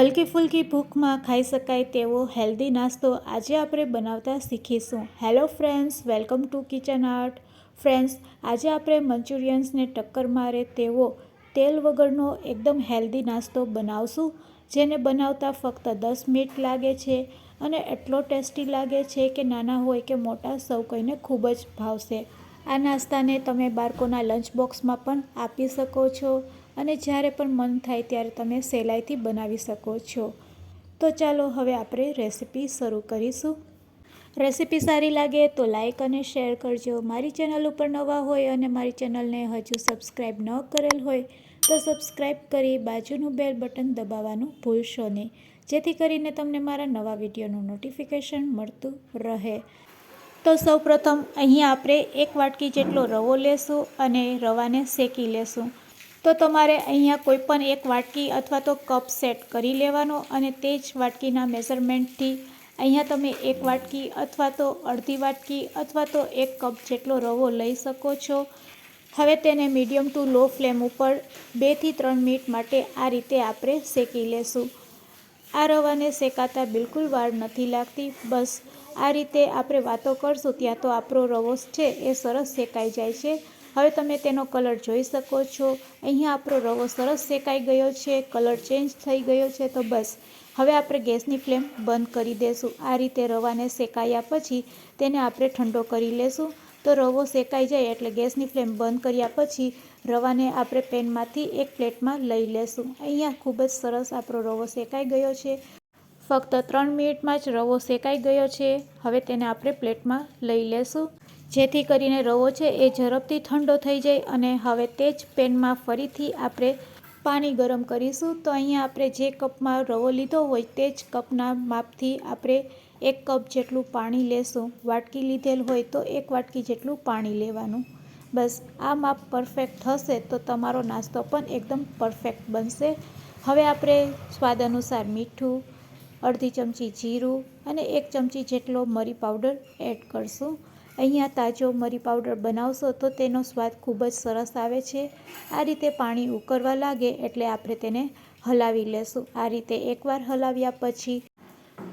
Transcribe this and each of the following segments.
હલકી ફુલકી ભૂખમાં ખાઈ શકાય તેવો હેલ્ધી નાસ્તો આજે આપણે બનાવતા શીખીશું. Hello friends welcome to kitchen art friends આજે આપણે મંચુરિયન્સને ટક્કર મારે તેવો તેલ વગરનો એકદમ હેલ્ધી નાસ્તો બનાવશું, જેને બનાવતા ફક્ત દસ મિનિટ લાગે છે અને એટલો ટેસ્ટી લાગે છે કે નાના હોય કે મોટા, સૌ કોઈને ખૂબ જ ભાવશે. આ નાસ્તાને તમે બાળકોના લંચ બોક્સમાં પણ આપી શકો છો. અને જ્યારે પણ મન થાય ત્યારે તમે સહેલાઈથી બનાવી શકો છો. તો ચાલો હવે આપણે રેસીપી શરૂ કરીશું. રેસીપી સારી લાગે તો લાઇક અને શેર કરજો. મારી ચેનલ ઉપર નવા હોય અને મારી ચેનલને હજુ સબસ્ક્રાઈબ ન કરેલ હોય, તો સબસ્ક્રાઈબ કરી બાજુનું બેલ બટન દબાવવાનું ભૂલશો નહીં. જેથી કરીને તમને મારા નવા વિડીયોનું નોટિફિકેશન મળતું રહે. તો સૌપ્રથમ અહીંયા આપણે એક વાટકી જેટલો રવો લેશું અને રવાને શેકી લેશું. તો તમારે અહીંયા કોઈ પણ એક વાટકી અથવા તો કપ સેટ કરી લેવાનો અને તે જ વાટકીના મેઝરમેન્ટથી અહીંયા તમે એક વાટકી અથવા તો અડધી વાટકી અથવા તો એક કપ જેટલો રવો લઈ શકો છો. હવે તેને મીડિયમ ટુ લો ફ્લેમ ઉપર બેથી ત્રણ મિનિટ માટે આ રીતે આપણે શેકી લેશું. આ રવાને શેકાતા બિલકુલ વાર નથી લાગતી. બસ આ રીતે આપણે વાતો કરશું, ત્યાં તો આપણો રવો છે, એ સરસ શેકાઈ જાય છે. હવે તમે તેનો કલર જોઈ શકો છો. અહીંયા આપણો રવો સરસ શેકાઈ ગયો છે, કલર ચેન્જ થઈ ગયો છે, તો બસ. હવે આપણે ગેસની ફ્લેમ બંધ કરી દઈશું આ રીતે રવાને શેકાયા પછી તેને આપણે ઠંડો કરી લેશું. તો રવો શેકાઈ જાય એટલે ગેસની ફ્લેમ બંધ કર્યા પછી રવાને આપણે પેનમાંથી એક પ્લેટમાં લઈ લેશું. અહીંયા ખૂબ જ સરસ આપણો રવો શેકાઈ ગયો છે. ફક્ત ત્રણ મિનિટમાં જ રવો શેકાઈ ગયો છે. હવે તેને આપણે પ્લેટમાં લઈ લેશું. જેથી કરીને રવો છે એ ઝડપથી ઠંડો થઈ જાય અને હવે તે જ પેનમાં ફરીથી આપણે પાણી ગરમ કરીશું. તો અહીંયા આપણે જે કપમાં રવો લીધો હોય તે જ કપના માપથી આપણે એક કપ જેટલું પાણી લેશું. વાટકી લીધેલ હોય તો એક વાટકી જેટલું પાણી લેવાનું. બસ આ માપ પરફેક્ટ થશે તો તમારો નાસ્તો પણ એકદમ પરફેક્ટ બનશે. હવે આપણે સ્વાદ અનુસાર મીઠું, અડધી ચમચી જીરું અને એક ચમચી જેટલો મરી પાવડર એડ કરશું. અહીંયા તાજો મરી પાવડર બનાવશો તો તેનો સ્વાદ ખૂબ જ સરસ આવે છે. આ રીતે પાણી ઉકળવા લાગે એટલે આપણે તેને હલાવી લેશું. આ રીતે એકવાર હલાવ્યા પછી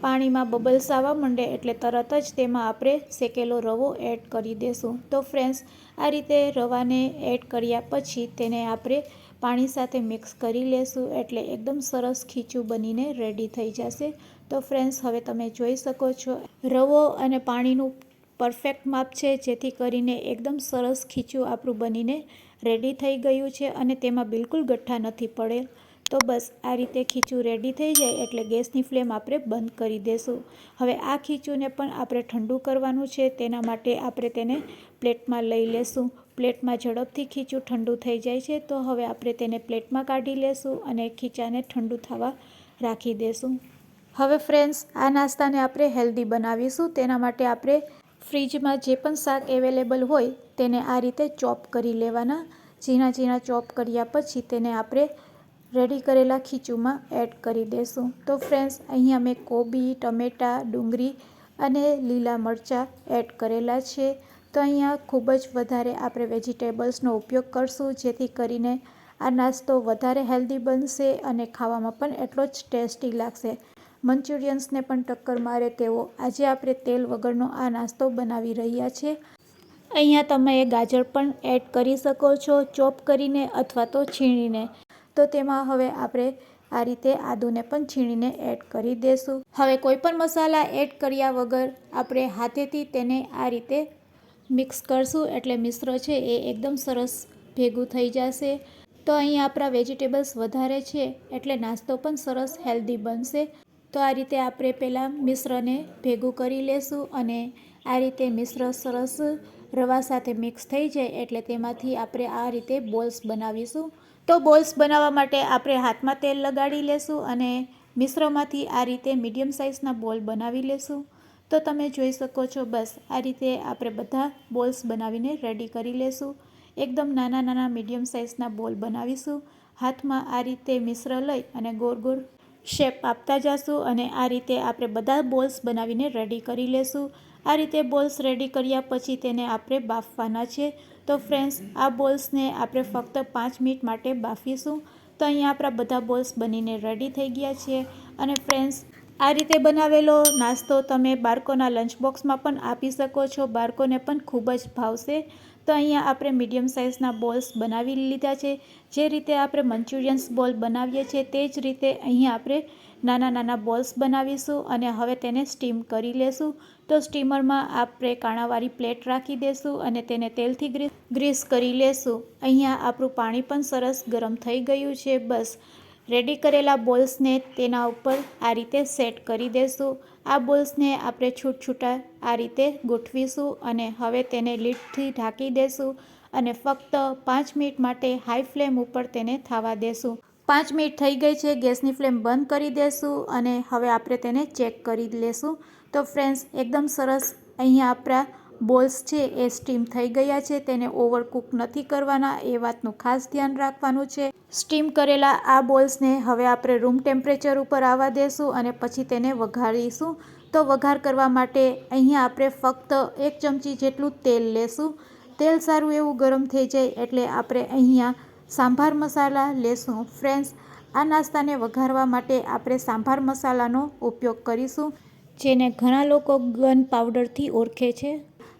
પાણીમાં બબલ્સ આવવા માંડે એટલે તરત જ તેમાં આપણે શેકેલો રવો એડ કરી દેશું. તો ફ્રેન્ડ્સ, આ રીતે રવાને એડ કર્યા પછી તેને આપણે પાણી સાથે મિક્સ કરી લેશું એટલે એકદમ સરસ ખીચું બનીને રેડી થઈ જશે. તો ફ્રેન્ડ્સ, હવે તમે જોઈ શકો છો, રવો અને પાણીનું પરફેક્ટ માપ છે, જેથી કરીને એકદમ સરસ ખીચું આપણું બનીને રેડી થઈ ગયું છે અને તેમાં બિલકુલ ગઠ્ઠા નથી પડેલ તો બસ, આ રીતે ખીચું રેડી થઈ જાય એટલે ગેસની ફ્લેમ આપણે બંધ કરી દઈશું હવે આ ખીચુંને પણ આપણે ઠંડુ કરવાનું છે, તેના માટે આપણે તેને પ્લેટમાં લઈ લેશું. પ્લેટમાં ઝડપથી ખીચું ઠંડુ થઈ જાય છે, તો હવે આપણે તેને પ્લેટમાં કાઢી લેશું અને ખીચાને ઠંડુ થવા રાખી દેશું. હવે ફ્રેન્ડ્સ આ નાસ્તાને આપણે હેલ્ધી બનાવીશું. તેના માટે આપણે ફ્રીજમાં જે પણ શાક એવેલેબલ હોય તેને આ રીતે ચોપ કરી લેવાના. ઝીણા ઝીણા ચોપ કર્યા પછી તેને આપણે રેડી કરેલા ખીચુમાં એડ કરી દેશું. તો ફ્રેન્ડ્સ, અહીંયા મેં કોબી, ટમેટાં, ડુંગળી અને લીલા મરચાં એડ કરેલા છે. તો અહીંયા ખૂબ જ વધારે આપણે વેજીટેબલ્સનો ઉપયોગ કરશું, જેથી કરીને આ નાસ્તો વધારે હેલ્ધી બનશે અને ખાવામાં પણ એટલો જ ટેસ્ટી લાગશે. મંચુરિયન્સને પણ ટક્કર મારે તેવો. આજે આપણે તેલ વગરનો આ નાસ્તો બનાવી રહ્યા છે. અહીંયા તમે એ ગાજર પણ એડ કરી શકો છો, ચોપ કરીને અથવા તો છીણીને. તો તેમાં હવે આપણે આ રીતે આદુને પણ છીણીને એડ કરી દેશું. હવે કોઈ પણ મસાલા એડ કર્યા વગર આપણે હાથેથી તેને આ રીતે મિક્સ કરશું એટલે મિશ્ર છે એ એકદમ સરસ ભેગું થઈ જશે. તો અહીં આપણા વેજીટેબલ્સ વધારે છે એટલે નાસ્તો પણ સરસ હેલ્ધી બનશે. તો આ રીતે આપણે પહેલાં મિશ્રને ભેગું કરી લેશું અને આ રીતે મિશ્ર સરસ રવા સાથે મિક્સ થઈ જાય એટલે તેમાંથી આપણે આ રીતે બોલ્સ બનાવીશું. તો બોલ્સ બનાવવા માટે આપણે હાથમાં તેલ લગાડી લેશું અને મિશ્રમાંથી આ રીતે મીડિયમ સાઇઝના બોલ બનાવી લેશું. તો તમે જોઈ શકો છો બસ, આ રીતે આપણે બધા બોલ્સ બનાવીને રેડી કરી લેશું. એકદમ નાના નાના મીડિયમ સાઇઝના બોલ બનાવીશું. હાથમાં આ રીતે મિશ્ર લઈ અને ગોળ ગોળ શેપ આપતા જશું અને આ રીતે આપણે બધા બોલ્સ બનાવીને રેડી કરી લેશું. આ રીતે બોલ્સ રેડી કર્યા પછી તેને આપણે બાફવાના છે. તો ફ્રેન્ડ્સ આ બોલ્સને આપણે ફક્ત પાંચ મિનિટ માટે બાફીશું. તો અહીંયા આપણા બધા બોલ્સ બનીને રેડી થઈ ગયા છે. અને ફ્રેન્ડ્સ આ રીતે બનાવેલો નાસ્તો તમે બાળકોના લંચ બોક્સમાં પણ આપી શકો છો. બાળકોને પણ ખૂબ જ ભાવશે. તો અહીંયા આપણે મીડિયમ સાઇઝના બોલ્સ બનાવી લીધા છે. જે રીતે આપણે મંચુરિયન્સ બોલ બનાવીએ છીએ, તે જ રીતે અહીંયા આપણે નાના નાના બોલ્સ બનાવીશું અને હવે તેને સ્ટીમ કરી લેશું. તો સ્ટીમરમાં આપણે કાણાવાળી પ્લેટ રાખી દેશું અને તેને તેલથી ગ્રીસ ગ્રીસ કરી લેશું. અહીંયા આપણું પાણી પણ સરસ ગરમ થઈ ગયું છે. બસ રેડી કરેલા બોલ્સને તેના ઉપર આ રીતે સેટ કરી દેશું. આ બોલ્સને આપણે છૂટછૂટા આ રીતે ગોઠવીશું અને હવે તેને લીડથી ઢાંકી દેશું અને ફક્ત પાંચ મિનિટ માટે હાઈ ફ્લેમ ઉપર તેને થવા દેશું. પાંચ મિનિટ થઈ ગઈ છે, ગેસની ફ્લેમ બંધ કરી દેશું અને હવે આપણે તેને ચેક કરી લેશું. તો ફ્રેન્ડ્સ, એકદમ સરસ અહીંયા આપણા બોલ્સ છે એ સ્ટીમ થઈ ગયા છે તેને ઓવરકુક નથી કરવાના, એ વાતનું ખાસ ધ્યાન રાખવાનું છે. સ્ટીમ કરેલા આ બોલ્સને હવે આપણે રૂમ ટેમ્પરેચર ઉપર આવવા દેશું અને પછી તેને વઘારીશું. તો વઘાર કરવા માટે અહીંયા આપણે ફક્ત એક ચમચી જેટલું તેલ લેશું. તેલ સારું એવું ગરમ થઈ જાય એટલે આપણે અહીંયા સાંભાર મસાલા લેશું. ફ્રેન્ડ્સ, આ નાસ્તાને વઘારવા માટે આપણે સાંભાર મસાલાનો ઉપયોગ કરીશું, જેને ઘણા લોકો ગન પાવડરથી ઓળખે છે.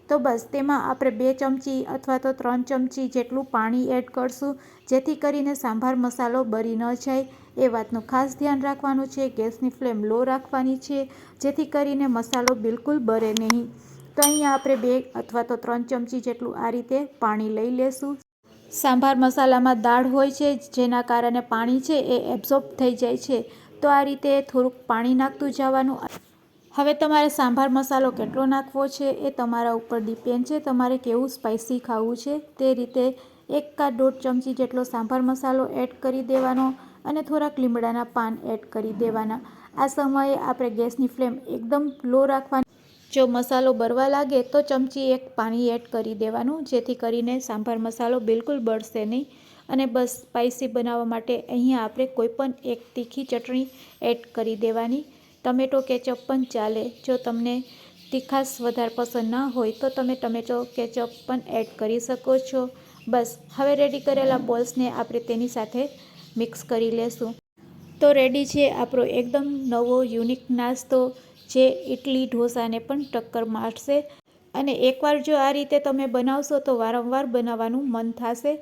તો બસ, તેમાં આપણે બે ચમચી અથવા તો ત્રણ ચમચી જેટલું પાણી એડ કરશું, જેથી કરીને સાંભાર મસાલો બળી ન જાય. એ વાતનું ખાસ ધ્યાન રાખવાનું છે, ગેસની ફ્લેમ લો રાખવાની છે, જેથી કરીને મસાલો બિલકુલ બળે નહીં. તો અહીંયા આપણે બે અથવા તો ત્રણ ચમચી જેટલું આ રીતે પાણી લઈ લેશું. સાંભાર મસાલામાં દાળ હોય છે, જેના કારણે પાણી છે, એ એબ્ઝોર્બ થઈ જાય છે. તો આ રીતે થોડુંક પાણી નાખતું જવાનું. હવે તમારે સાંભાર મસાલો કેટલો નાખવો છે એ તમારા ઉપર ડિપેન્ડ છે. તમારે કેવું સ્પાઇસી ખાવું છે તે રીતે એક કા દોઢ ચમચી જેટલો સાંભાર મસાલો એડ કરી દેવાનો અને થોડાક લીમડાના પાન એડ કરી દેવાના. આ સમયે આપણે ગેસની ફ્લેમ એકદમ લો રાખવાની. જો મસાલો બરવા લાગે તો ચમચી એક પાણી એડ કરી દેવાનું, જેથી કરીને સાંભાર મસાલો બિલકુલ બળશે નહીં. અને બસ સ્પાઇસી બનાવવા માટે અહીંયા આપણે કોઈપણ એક તીખી ચટણી એડ કરી દેવાની. ટમેટો કેચઅપ પણ ચાલે. જો તમને તીખાશ વધારે પસંદ ન હોય, તો તમે ટમેટો કેચઅપ પણ એડ કરી શકો છો. બસ, હવે રેડી કરેલા બોલ્સને આપણે તેની સાથે મિક્સ કરી લેશું. તો રેડી છે આપણો એકદમ નવો યુનિક નાસ્તો, જે ઇડલી ઢોસાને પણ ટક્કર મારશે. અને એકવાર જો આ રીતે તમે બનાવશો, તો વારંવાર બનાવવાનું મન થશે.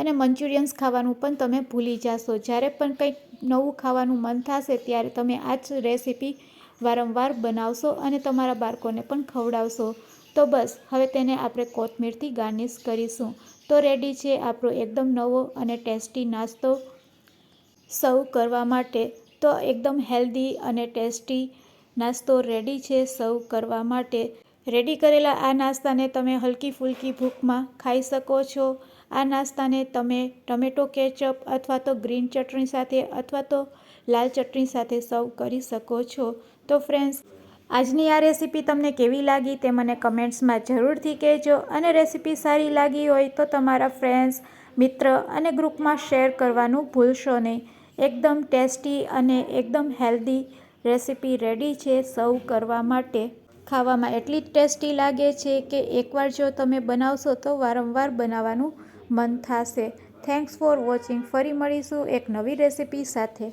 અને મંચુરિયન્સ ખાવાનું પણ તમે ભૂલી જશો. જ્યારે પણ કંઈક નવું ખાવાનું મન થશે, ત્યારે તમે આ જ રેસીપી વારંવાર બનાવશો અને તમારા બાળકોને પણ ખવડાવશો. તો બસ, હવે તેને આપણે કોથમીરથી ગાર્નિશ કરીશું. તો રેડી છે આપણો એકદમ નવો અને ટેસ્ટી નાસ્તો સર્વ કરવા માટે. તો એકદમ હેલ્ધી અને ટેસ્ટી નાસ્તો રેડી છે સર્વ કરવા માટે. રેડી કરેલા આ નાસ્તાને તમે હલકી ફૂલકી ભૂખમાં ખાઈ શકો છો. આ નાસ્તાને તમે ટમેટો કેચઅપ અથવા તો ગ્રીન ચટણી સાથે અથવા તો લાલ ચટણી સાથે સર્વ કરી શકો છો. તો ફ્રેન્ડ્સ, આજની આ રેસીપી તમને કેવી લાગી તે મને કમેન્ટ્સમાં જરૂરથી કહેજો અને રેસીપી સારી લાગી હોય તો તમારા ફ્રેન્ડ્સ, મિત્ર અને ગ્રુપમાં શેર કરવાનું ભૂલશો નહીં. એકદમ ટેસ્ટી અને એકદમ હેલ્ધી રેસીપી રેડી છે સર્વ કરવા માટે. ખાવામાં એટલી ટેસ્ટી લાગે છે કે એકવાર જો તમે બનાવશો તો વારંવાર બનાવવાનું મન થશે. થેન્ક્સ ફોર વોચિંગ ફરી મળીશું એક નવી રેસીપી સાથે.